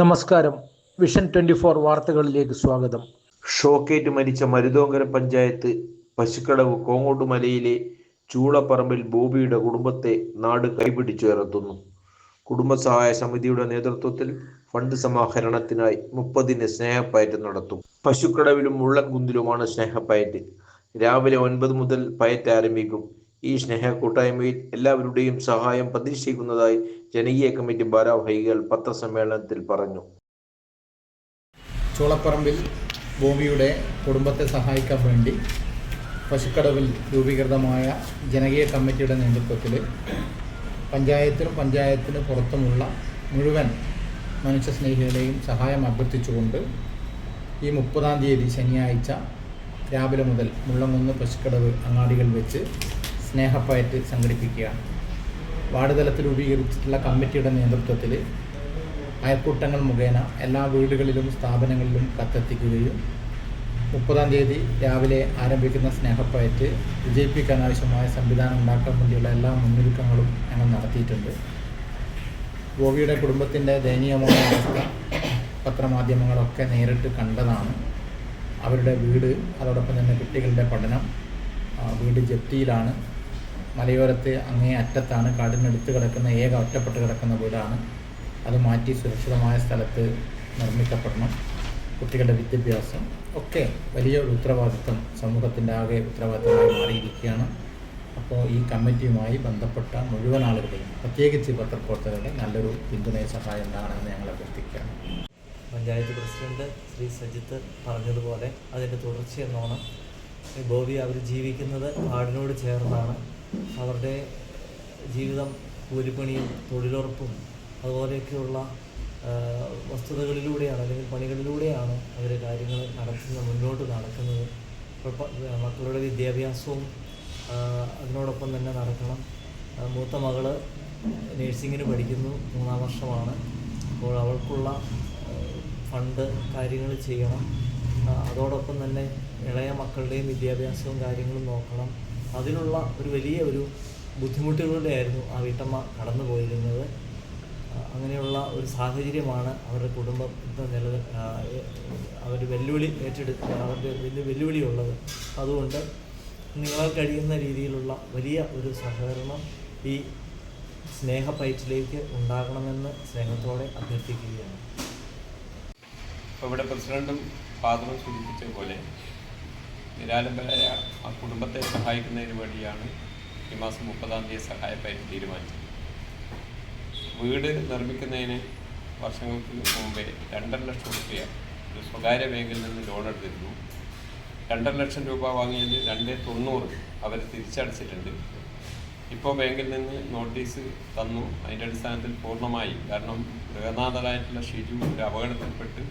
നമസ്കാരം. Vision twenty four വാർത്തകളിലേക്ക് സ്വാഗതം. ഷോക്കേറ്റ് മരിച്ച മരുതോങ്കര പഞ്ചായത്ത് പശുക്കടവ് കോങ്ങോട്ടുമലയിലെ ചൂളപ്പറമ്പിൽ ബോബിയുടെ കുടുംബത്തെ നാട് കൈപിടിച്ചുയർത്തുന്നു കുടുംബസഹായ സമിതിയുടെ നേതൃത്വത്തിൽ ഫണ്ട് സമാഹരണത്തിനായി മുപ്പതിന് സ്നേഹപ്പയറ്റ് നടത്തും. പശുക്കടവിലും മുള്ളൻകുന്തിലുമാണ് സ്നേഹപ്പയറ്റ്. രാവിലെ ഒൻപത് മുതൽ പയറ്റ് ആരംഭിക്കും. ഈ സ്നേഹ കൂട്ടായ്മയിൽ എല്ലാവരുടെയും സഹായം പ്രതീക്ഷിക്കുന്നതായി ജനകീയ കമ്മിറ്റി ഭാരവാഹികൾ പത്രസമ്മേളനത്തിൽ പറഞ്ഞു. ചോളപ്പറമ്പിൽ ഭൂമിയുടെ കുടുംബത്തെ സഹായിക്കാൻ വേണ്ടി പശുക്കടവിൽ രൂപീകൃതമായ ജനകീയ കമ്മിറ്റിയുടെ നേതൃത്വത്തിൽ പഞ്ചായത്തിനും പഞ്ചായത്തിന് പുറത്തുമുള്ള മുഴുവൻ മനുഷ്യസ്നേഹികളെയും സഹായം അഭ്യർത്ഥിച്ചുകൊണ്ട് ഈ മുപ്പതാം തീയതി ശനിയാഴ്ച രാവിലെ മുതൽ മുള്ളംകുന്ന് പശുക്കടവ് അങ്ങാടികൾ വെച്ച് സ്നേഹപ്പയറ്റ് സംഘടിപ്പിക്കുകയാണ് വാർഡ് തലത്തിൽ രൂപീകരിച്ചിട്ടുള്ള കമ്മിറ്റിയുടെ നേതൃത്വത്തിൽ അയൽക്കൂട്ടങ്ങൾ മുഖേന എല്ലാ വീടുകളിലും സ്ഥാപനങ്ങളിലും കത്തെത്തിക്കുകയും മുപ്പതാം തീയതി രാവിലെ ആരംഭിക്കുന്ന സ്നേഹപ്പയറ്റ് വിജയിപ്പിക്കാൻ ആവശ്യമായ സംവിധാനം ഉണ്ടാക്കാൻ വേണ്ടിയുള്ള എല്ലാ മുന്നൊരുക്കങ്ങളും ഞങ്ങൾ നടത്തിയിട്ടുണ്ട്. ഗോവിയുടെ കുടുംബത്തിന്റെ ദയനീയമായ അവസ്ഥ പത്രമാധ്യമങ്ങളൊക്കെ നേരിട്ട് കണ്ടതാണ്. അവരുടെ വീട് അതോടൊപ്പം തന്നെ കുട്ടികളുടെ പഠനം വീട് ജപ്തിയിലാണ്. മലയോരത്ത് അങ്ങേ അറ്റത്താണ് കാടിനടുത്ത് കിടക്കുന്ന ഏക ഒറ്റപ്പെട്ട് കിടക്കുന്ന വീടാണ്. അത് മാറ്റി സുരക്ഷിതമായ സ്ഥലത്ത് നിർമ്മിക്കപ്പെടണം. കുട്ടികളുടെ വിദ്യാഭ്യാസം. ഒക്കെ വലിയൊരു ഉത്തരവാദിത്വം സമൂഹത്തിന്റെ ആകെ ഉത്തരവാദിത്തമായി മാറിയിരിക്കുകയാണ്. അപ്പോൾ ഈ കമ്മിറ്റിയുമായി ബന്ധപ്പെട്ട മുഴുവൻ ആളുകളെയും പ്രത്യേകിച്ച് പത്രപ്രവർത്തകരുടെ നല്ലൊരു പിന്തുണയും സഹായം ഉണ്ടാകണമെന്ന് ഞങ്ങൾ അഭ്യർത്ഥിക്കുകയാണ്. പഞ്ചായത്ത് പ്രസിഡന്റ് ശ്രീ സജിത്ത് പറഞ്ഞതുപോലെ അതിന്റെ തുടർച്ചയെന്നോണം ബോബി അവർ ജീവിക്കുന്നത് കാടിനോട് ചേർന്നാണ്. അവരുടെ ജീവിതം കൂലിപ്പണിയും തൊഴിലുറപ്പും അതുപോലെയൊക്കെയുള്ള വസ്തുതകളിലൂടെയാണ് അല്ലെങ്കിൽ പണികളിലൂടെയാണ് അവർ കാര്യങ്ങൾ നടത്തുന്നത് മുന്നോട്ട് നടക്കുന്നത്. മക്കളുടെ വിദ്യാഭ്യാസവും അതിനോടൊപ്പം തന്നെ നടക്കണം. മൂത്ത മകൾ നേഴ്സിങ്ങിന് പഠിക്കുന്നു മൂന്നാം വർഷമാണ്. അപ്പോൾ അവൾക്കുള്ള ഫണ്ട് കാര്യങ്ങൾ ചെയ്യണം. അതോടൊപ്പം തന്നെ ഇളയ മക്കളുടെയും വിദ്യാഭ്യാസവും കാര്യങ്ങളും നോക്കണം. അതിനുള്ള ഒരു വലിയ ഒരു ബുദ്ധിമുട്ടുകളിലായിരുന്നു ആ വീട്ടമ്മ കടന്നു പോയിരുന്നത്. അങ്ങനെയുള്ള ഒരു സാഹചര്യമാണ് അവരുടെ കുടുംബം ഇപ്പം നില അവർ വെല്ലുവിളി ഏറ്റെടുത്ത് അവരുടെ വലിയ വെല്ലുവിളിയുള്ളത്. അതുകൊണ്ട് നിങ്ങളാൽ കഴിയുന്ന രീതിയിലുള്ള വലിയ ഒരു സഹകരണം ഈ സ്നേഹപ്പയറ്റിലേക്ക് ഉണ്ടാകണമെന്ന് സ്നേഹത്തോടെ അഭ്യർത്ഥിക്കുകയാണ്. ഇവിടെ പ്രസിഡന്റും ഫാദറും സൂചിപ്പിച്ച പോലെ നിരാലംബരായ ആ കുടുംബത്തെ സഹായിക്കുന്നതിന് വേണ്ടിയാണ് ഈ മാസം മുപ്പതാം തീയതി സഹായപ്പയറ്റ് തീരുമാനിച്ചത്. വീട് നിർമ്മിക്കുന്നതിന് വർഷങ്ങൾക്ക് മുമ്പേ രണ്ടര ലക്ഷം രൂപ ഒരു സ്വകാര്യ ബാങ്കിൽ നിന്ന് ലോൺ എടുത്തിരുന്നു. രണ്ടര ലക്ഷം രൂപ വാങ്ങിയതിൽ രണ്ട് തൊണ്ണൂറ് അവർ തിരിച്ചടച്ചിട്ടുണ്ട്. ഇപ്പോൾ ബാങ്കിൽ നിന്ന് നോട്ടീസ് തന്നു. അതിന്റെ അടിസ്ഥാനത്തിൽ പൂർണമായി കാരണം ഗൃഹനാഥനായിട്ടുള്ള ഷിജു ഒരു അപകടത്തിൽപ്പെട്ട്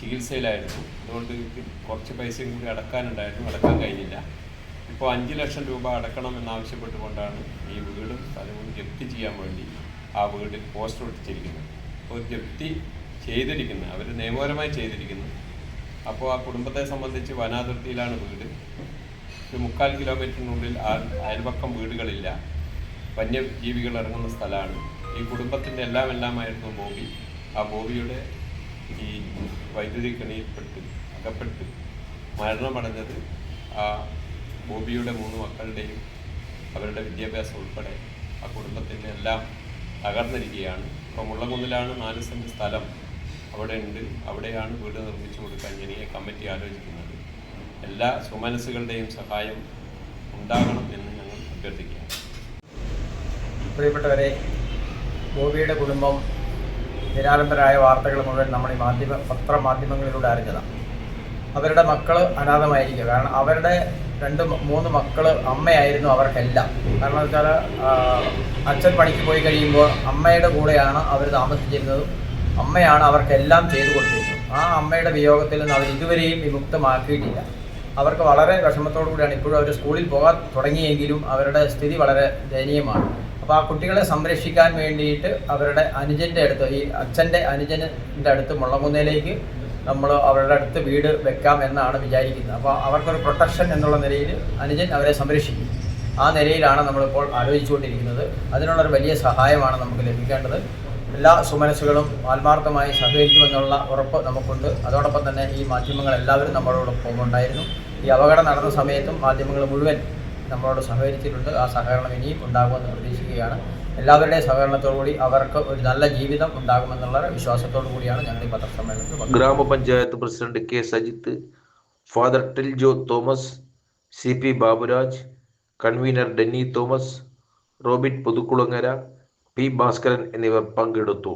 ചികിത്സയിലായിരുന്നു. അതുകൊണ്ട് കുറച്ച് പൈസയും കൂടി അടക്കാനുണ്ടായിരുന്നു. അടക്കാൻ കഴിഞ്ഞില്ല. ഇപ്പോൾ അഞ്ച് ലക്ഷം രൂപ അടക്കണം എന്നാവശ്യപ്പെട്ടുകൊണ്ടാണ് ഈ വീടും സ്ഥലവും ജപ്തി ചെയ്യാൻ വേണ്ടി ആ വീട് പോസ്റ്റർ ഒട്ടിച്ചിരിക്കുന്നത്. അപ്പോൾ ജപ്തി ചെയ്തിരിക്കുന്നത് അവർ നിയമപരമായി ചെയ്തിരിക്കുന്നു. അപ്പോൾ ആ കുടുംബത്തെ സംബന്ധിച്ച് വനാതിർത്തിയിലാണ് വീട്. ഒരു മുക്കാൽ കിലോമീറ്ററിനുള്ളിൽ അയൽപക്കം വീടുകളില്ല. വന്യജീവികൾ ഇറങ്ങുന്ന സ്ഥലമാണ്. ഈ കുടുംബത്തിന്റെ എല്ലാം എല്ലാമായിരുന്നു ബോബി. ആ ബോബിയുടെ ഈ വൈദ്യുതി കെണിയിൽപ്പെട്ട് അകപ്പെട്ട്. മരണമടഞ്ഞത് ആ ബോബിയുടെ മൂന്ന് മക്കളുടെയും അവരുടെ വിദ്യാഭ്യാസം ഉൾപ്പെടെ ആ കുടുംബത്തിന്റെ എല്ലാം തകർന്നിരിക്കുകയാണ്. ഇപ്പോൾ മുള്ളകുന്നിലാണ് നാല് സെന്റ് സ്ഥലം അവിടെ ഉണ്ട്. അവിടെയാണ് വീട് നിർമ്മിച്ചു കൊടുക്കാൻ ജനീയ കമ്മിറ്റി ആലോചിക്കുന്നത്. എല്ലാ സുമനസ്സുകളുടെയും സഹായം ഉണ്ടാകണം എന്ന് ഞങ്ങൾ അഭ്യർത്ഥിക്കുകയാണ്. പ്രിയപ്പെട്ടവരെ ബോബിയുടെ കുടുംബം നിരാലംബരായ വാർത്തകൾ മുഴുവൻ നമ്മൾ ഈ മാധ്യമ പത്രമാധ്യമങ്ങളിലൂടെ അറിഞ്ഞതാണ്. അവരുടെ മക്കൾ അനാഥമായിരിക്കുക. കാരണം അവരുടെ രണ്ട് മൂന്ന് മക്കൾ അമ്മയായിരുന്നു അവർക്കെല്ലാം. കാരണം വെച്ചാൽ അച്ഛൻ പണിക്ക് പോയി കഴിയുമ്പോൾ അമ്മയുടെ കൂടെയാണ് അവർ താമസിച്ചിരുന്നതും. അമ്മയാണ് അവർക്കെല്ലാം ചെയ്തു കൊടുത്തിരുന്നത്. ആ അമ്മയുടെ വിയോഗത്തിൽ നിന്ന് അവർ ഇതുവരെയും വിമുക്തമാക്കിയിട്ടില്ല. അവർക്ക് വളരെ വിഷമത്തോടു കൂടിയാണ് ഇപ്പോഴും അവർ സ്കൂളിൽ പോകാൻ തുടങ്ങിയെങ്കിലും അവരുടെ സ്ഥിതി വളരെ ദയനീയമാണ്. അപ്പോൾ ആ കുട്ടികളെ സംരക്ഷിക്കാൻ വേണ്ടിയിട്ട് അവരുടെ അനുജന്റെ അടുത്ത് ഈ അച്ഛന്റെ അനുജന്റെ അടുത്ത് മുള്ളമുന്നയിലേക്ക് നമ്മൾ അവരുടെ അടുത്ത് വീട് വെക്കാം എന്നാണ് വിചാരിക്കുന്നത്. അപ്പോൾ അവർക്കൊരു പ്രൊട്ടക്ഷൻ എന്നുള്ള നിലയിൽ അനുജൻ അവരെ സംരക്ഷിക്കും. ആ നിലയിലാണ് നമ്മളിപ്പോൾ ആലോചിച്ചുകൊണ്ടിരിക്കുന്നത്. അതിനുള്ളൊരു വലിയ സഹായമാണ് നമുക്ക് ലഭിക്കേണ്ടത്. എല്ലാ സുമനസ്സുകളും ആത്മാർത്ഥമായി സഹകരിക്കുമെന്നുള്ള ഉറപ്പ് നമുക്കുണ്ട്. അതോടൊപ്പം തന്നെ ഈ മാധ്യമങ്ങൾ എല്ലാവരും നമ്മളോടൊപ്പം ഉണ്ടായിരുന്നു. ഈ അപകടം നടന്ന സമയത്തും മാധ്യമങ്ങൾ മുഴുവൻ നമ്മളോട് സഹകരിച്ചിട്ടുണ്ട്. ആ സഹകരണം ഇനിയും ഉണ്ടാകുമെന്ന് പ്രതീക്ഷിക്കുകയാണ്. എല്ലാവരുടെയും സഹകരണത്തോടുകൂടി അവർക്ക് ഒരു നല്ല ജീവിതം ഉണ്ടാകുമെന്നുള്ള വിശ്വാസത്തോടു കൂടിയാണ് ഞങ്ങൾ ഈ പത്രസമ്മേളനത്തിൽ ഗ്രാമപഞ്ചായത്ത് president K Sajith father Tiljo Thomas C P Baburaj convener Denny Thomas Robin Puthukulangara P Bhaskaran എന്നിവർ പങ്കെടുത്തു.